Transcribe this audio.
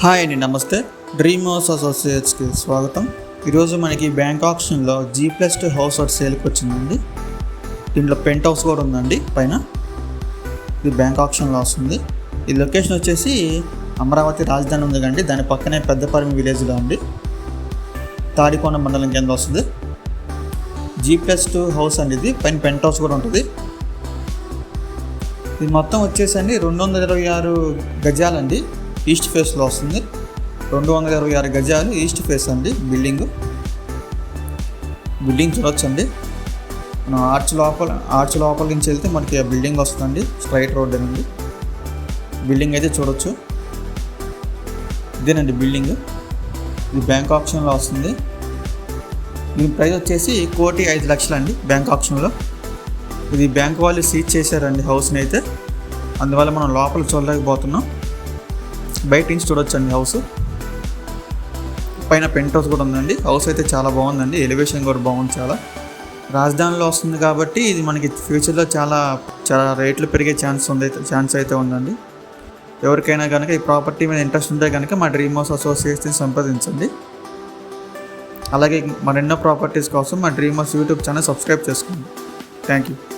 Hi అండి నమస్తే. Dream house అసోసియేట్స్కి స్వాగతం. ఈరోజు మనకి బ్యాంక్ ఆప్షన్లో జీ ప్లస్ టూ హౌస్ ఒకటి సేల్కి వచ్చిందండి. దీంట్లో పెంట్ హౌస్ కూడా ఉందండి పైన. ఇది బ్యాంక్ ఆప్షన్లో వస్తుంది. ఈ లొకేషన్ వచ్చేసి అమరావతి రాజధాని ఉంది కండి దాని పక్కనే పెద్దపరిమి విలేజ్లో ఉంది తాడికోన మండలం కింద వస్తుంది. జీ ప్లస్ టూ హౌస్ అండి ఇది పైన పెంట్ హౌస్ కూడా ఉంటుంది. ఇది మొత్తం వచ్చేసండి రెండు వందల ఇరవై ఆరు గజాలండి. ఈస్ట్ ఫేస్లో వస్తుంది. రెండు వందల ఇరవై ఆరు గజాలు ఈస్ట్ ఫేస్ అండి బిల్డింగ్. బిల్డింగ్ చూడొచ్చండి. మనం ఆర్చ్ లోపల ఆర్చ్ లోపల నుంచి వెళ్తే మనకి ఆ బిల్డింగ్ వస్తుందండి. స్ట్రైట్ రోడ్ అండి. బిల్డింగ్ అయితే చూడొచ్చు. ఇదేనండి బిల్డింగ్. ఇది బ్యాంక్ ఆప్షన్లో వస్తుంది. దీని ప్రైస్ వచ్చేసి కోటి ఐదు లక్షలు అండి బ్యాంక్ ఆప్షన్లో ఇది బ్యాంక్ వాళ్ళు సీజ్ చేశారండి హౌస్ని అయితే. అందువల్ల మనం లోపల చూడలేకపోతున్నాం. బయట నుంచి చూడొచ్చండి హౌస్ పైన పెంట్ హౌస్ కూడా ఉందండి. హౌస్ అయితే చాలా బాగుందండి. ఎలివేషన్ కూడా బాగుంది చాలా. రాజధానిలో వస్తుంది కాబట్టి ఇది మనకి ఫ్యూచర్లో చాలా చాలా రేట్లు పెరిగే ఛాన్స్ ఉంది ఛాన్స్ అయితే ఉందండి. ఎవరికైనా కనుక ఈ ప్రాపర్టీ మీద ఇంట్రెస్ట్ ఉంటే కనుక మా డ్రీమ్ హౌస్ అసోసియేషన్ సంప్రదించండి. అలాగే మరెన్నో ప్రాపర్టీస్ కోసం మా dream house YouTube channel subscribe చేసుకోండి. Thank you